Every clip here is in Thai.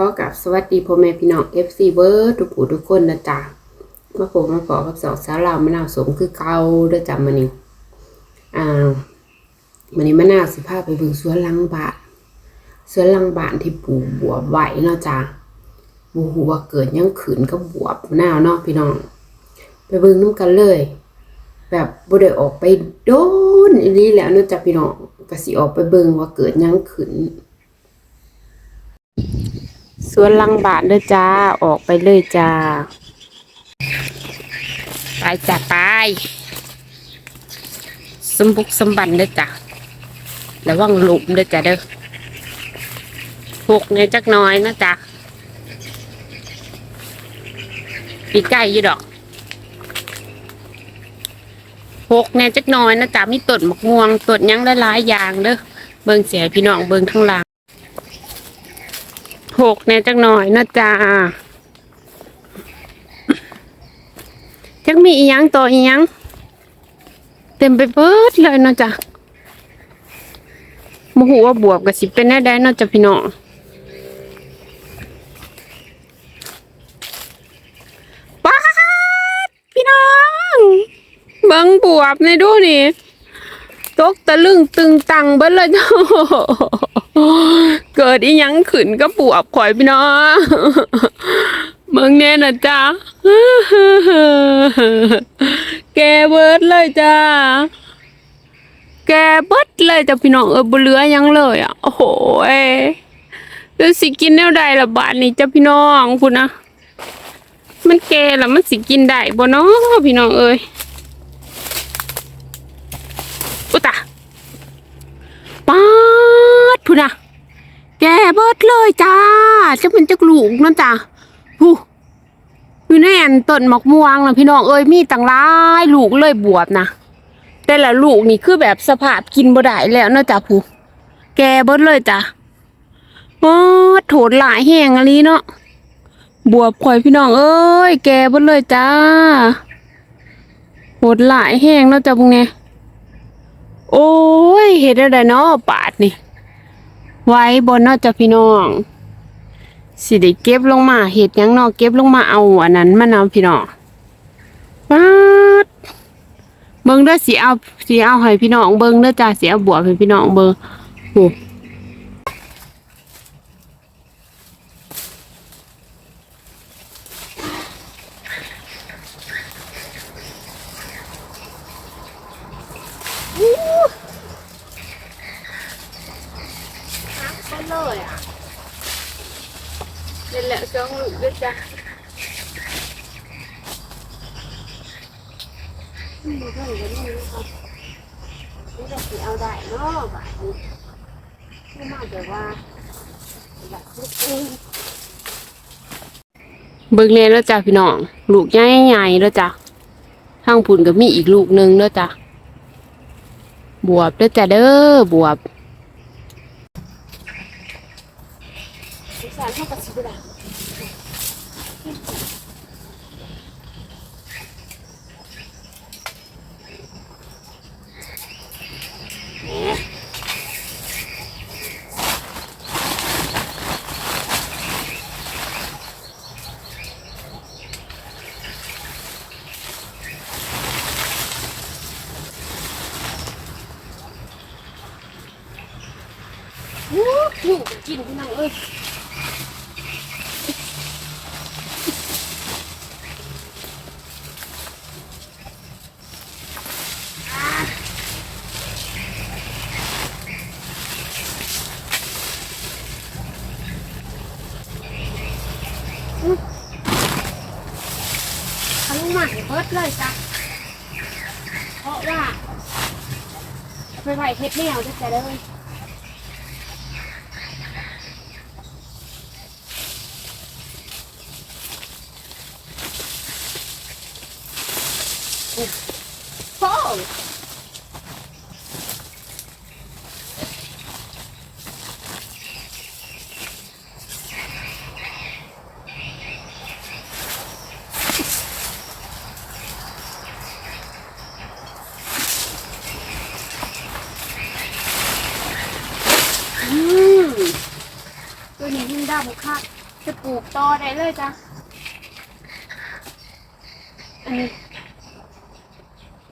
ขอกับสวัสดีพ่อแม่พี่น้อง FC เบิร์ดทุกผู้ทุกคนนะจ๊ะมาผมมาขอกับสองสาวลาวมะนาวสมคือเก่าด้อจ้ะมื้อนี้อ่ามื้อนี้มะนาวสิพาไปเบิ่งสวนลังบ้านสวนลังบานที่ปลูกบวบไว้เนาะจ้ะบ่ฮู้ว่าเกิดยังขึ้นกับวบมะนาวเนาะพี่น้อง ไปเบิ่งนํกันเลย แบบบ่ได้ออกไปโดนอีหลีแล้วเนาะจ้ะพี่น้องก็สิออกไปเบิ่งว่าเกิดยังขึ้น สวนลังบาทเด้อจ้า ออกไปเลยจ้า ไปจ้ะไป สมบุกสมบันเด้อจ้ะระวังหลุมเด้อจ้ะเด้อหกเนี่ยจักน้อยนะจ้ะปีไก่อยู่ดอกหกเนี่ยจักน้อยนะจ้ะมีต้นมะม่วงต้นยังหลายๆอย่างเด้อเบิ่งเสียพี่น้องเบิ่งทั้งหลัง หกแน่จักหน่อยนะจ๊ะจักมีอีหยังต่ออีหยัง เต็มไปเบิดเลยนะจ๊ะมหูว่าบวบกับสิเป็นแน่ได้นะจ๊ะพี่น้องป๊าดพี่น้องเบังบวบในดูนี่ตกตะลึงตึงตังเบิดเลยจ้ะ เกิดอีหยังขึ้นก็ปวบข่อยพี่น้องเมืองแน่นะจ๊ะแกเบิดเลยจ้าแกเบิดเลยจ้ะพี่น้องเออบ่เหลือยังเลยอะ โอ้โหยแล้วสิกินแนวใดละบาดนี้จ้ะพี่น้องคุณนะมันแกล้วมันสิกินได้บ่เนาะพี่น้องเอ้ยตา ป๊าดพู นะ แกเบิดเลยจ้าจะเป็นจักลูกนั่นจ้าหูอยู่ในอันต้นหมะม่วงนะพี่น้องเอ้ยมีต่างหลายลูกเลยบวบนะแต่ละลูกนี่คือแบบสภาพกินบ่ได้แล้วนะจ้าผู้แกเบิดเลยจ้าโอ้โถดหลายแห้งอันนี้เนาะบวบข่อยพี่น้องเอ้ยแกเบิดเลยจ้าโหดหลายแห้งเนาะจ้าพวกเนี้ยโอ้ยเห็ดอะไรเนาะปาดนี่ ไว้บนนอกจากพี่น้องสิได้เก็บลงมาเห็ดยังนอกเก็บลงมาเอาอันนั้นมานำพี่น้องปาดเบิ้งเด้อสีเอาสีเอาให้พี่น้องเบิ้งเด้อจ้าสีเอาบวบให้พี่น้องเบิ้งโอ้ก็เลยอะนี่แหละส องลูกด้วยจ้านี่ก็อยู่นี่นะครับนี่ก็สิเอาได้เนาะบาทนี้ไม่มาแต่ว่าแบบลูกอื่นเบิ่งเลยแล้วจ้ะพี่น้อง ลูกใหญ่ๆแล้วจ้ะทางผุ่นก็มีอีกลูกหนึงแล้วจ้ะบวบแล้วจ้ะเด้อบวบสารเท่ากับสิบดา กินพี่น้องเอ้ย เบิดเลยจ้ะเพราะว่าไปไหวเฮ็ดแนวจะจะเลยโอ้ อืมตัวนี้มันดำค่ะจะปลูกต่อได้เลยจ้ะอันนี้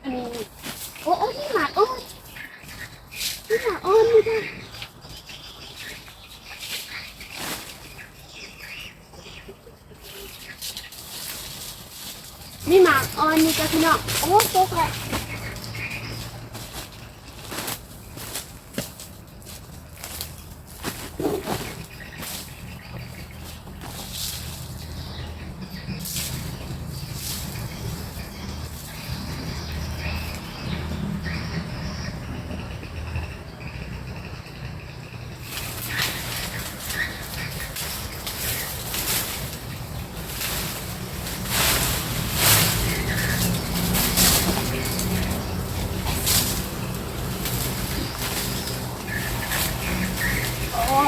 อันนี้ โอ้โอ้นี่หมากอ้นนี่หมากอ้นนี่จ้ะนี่หมาอ้อนนี่จ้ะพี่น้องโอ้ตกเลย โอ้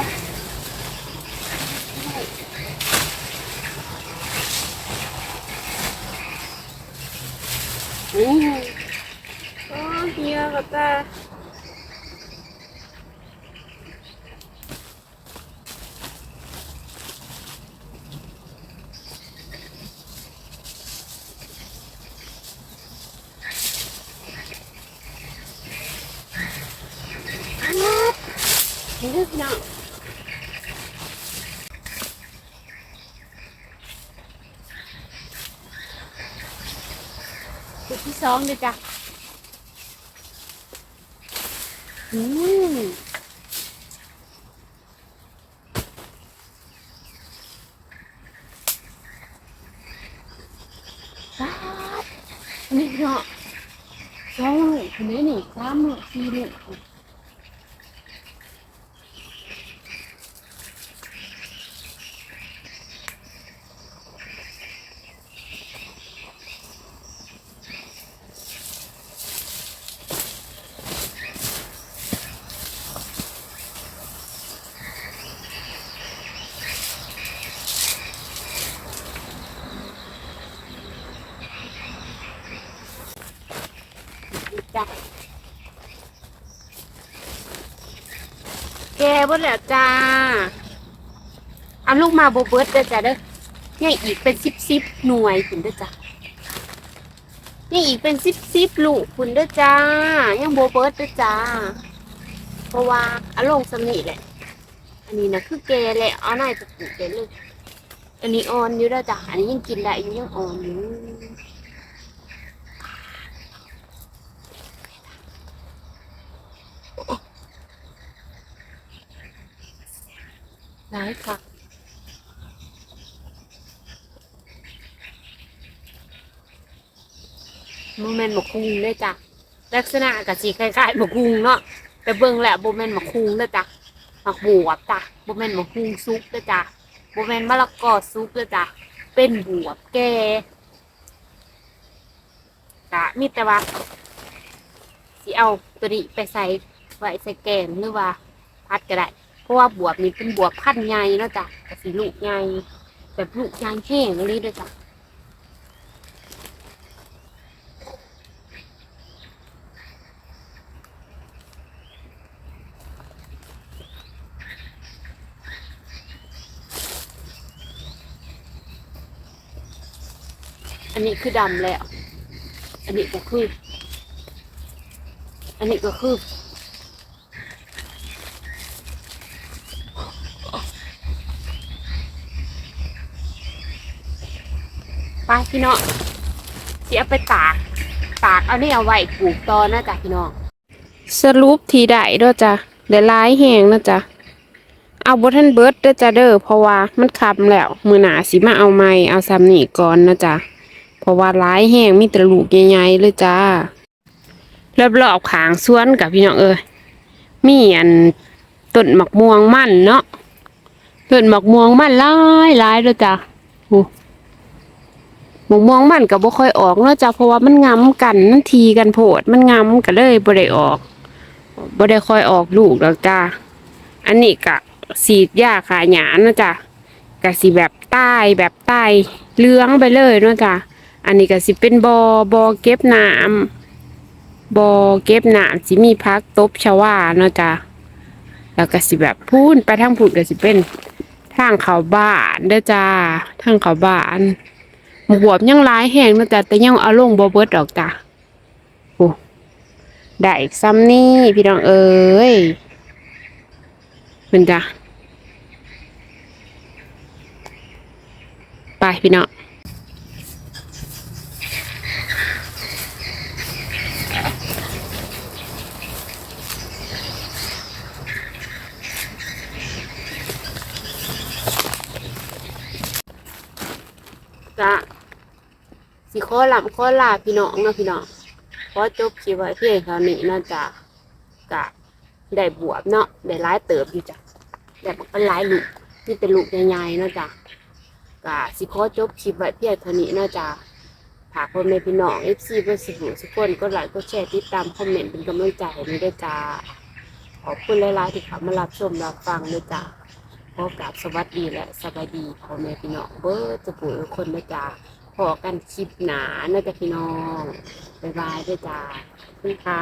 อืมโอ้เฮียกับตาอันนี้นี่คือน้อง จุดที่ส องเลยจ้ะอืมสาดนี่เนาะสองลูกคนนี้นี่สามลูกสี่ลูก จ้ะแกบ่แล้วจ้าเอาลูกมาโบเบิร์ดเด้อจ้ะเด้อยังอีกเป็นสิบสิบหน่วยคุณเด้อจ้ะยังอีกเป็นสิบสิบลูกคุณเด้อจ้า ยังโบเบิร์ดเด้อจ้า เพราะว่าอารมณ์สนิทแหละ อันนี้นะคือแกแหละเอาหน่ายจะปลูกแกเลยอันนี้อ่อนอยู่แล้วจ้ะอันนี้ยังกินได้อยู่ยังอ่อนอยู่ ได้ค่ะโมเมนต์หมกคุงได้จ้ะลักษณะกับสีคล้ายๆหมกคุงเนาะแต่เบิ่งแหละโบแมนหมกคุงเด้จ้ะหมักบวบจ้ะโบแมนหมกคุงซุปเด้จ้ะโบแมนต์มะละกอซุปเด้จ้ะเป็นบวบแก่จ้ะมีแต่ว่าสิเอาตัวนี้ไปใส่ไว้ใส่แกงหรือว่าพัดก็ได้ เพราะว่าบวบนี่เป็นบวบพันธุ์ใหญ่นะจ้ะแต่สีลูกใหญ่แบบลูกใหญ่แห้งเลยด้วยจ้ะอันนี้คือดำแล้ว อันนี้ก็คือ อันนี้ก็คือ พี่น้องสิเอาไปตาก ตากเอาเนี่เอาไว้ปลูกตอนนะจ๊ะพี่น้องสรุปทีได้ด้วยจ้ะเดี๋ยวร้ายแหงนะจ๊ะเอาบทันเบิร์ดเด้อจ้ะเด้อเพราะว่ามันคำแล้วมือหนาสิมาเอาไม้เอาซ้ำนี่ก่อนนะจ๊ะเพราะว่าร้ายแหงมีแต่ลูกใหญ่ๆเลยจ้ารอบๆขางสวนกับพี่น้องเอ้ยมีอันต้นหมักม่วงมั่นเนาะต้นหมักม่วงมั่นหลายหลายเลยจ้ะโอ้ หมกม่วงมันก็บ่ค่อยออกเนาะจ้ะเพราะว่ามันงำกันมันทีกันโพด มันงำก็เลยบ่ได้ออกบ่ได้ค่อยออกลูกดอกจ้าอันนี้ก็สีดยาขาหยานะจ้ะก็สิแบบใต้แบบใต้เลื้องไปเลยเนาะจ้ะอันนี้ก็สิเป็นบอบอเก็บน้ำบอเก็บน้ำสิมีพักตบชวาเนาะจ้ะแล้วก็สิแบบพูนไปทางพูนก็สิเป็นทางเขาบ้านเด้อจ้าทางเขาบ้าน บวบยังหลายแห้งนะจ๊ะแต่ยังเอาลงบ่เบิดดอกจ้ะโอ้ได้อีกซ้ำนี่พี่น้องเอ้ยเป็นจ้ะไปพี่น้องจ้ะ สิขอลำขอลาพี่น้องเนาะพี่น้องขอจบคลิปไว้เพียงเท่านี้นาะจ้ะกะได้บวบเนาะได้ร้ายเติบอยู่จ้ะแต่มันก็หลายลูกที่เป็นลูกใหญ่ๆเนาะจ้ะกะสิขอจบคลิปไว้เพียงเท่านี้นาะจ้ะฝากพ่อแม่พี่น้อง FC เพื่อนสิหูทุกคนก็ไลค์ก็แชร์ติดตามคอมเมนต์เป็นกำลังใจให้ด้วยจ้าขอบคุณหลายๆที่เข้ามารับชมรับฟังด้วยจ้าขอกราบสวัสดีและสบายดีพ่อแม่พี่น้องเบิร์จะปู่ทุกคนด้วยจ้า พอกันคลิปหนาเนาะจ้ะพี่น้อง บ๊ายบายด้วยจ้าคุณค่ะ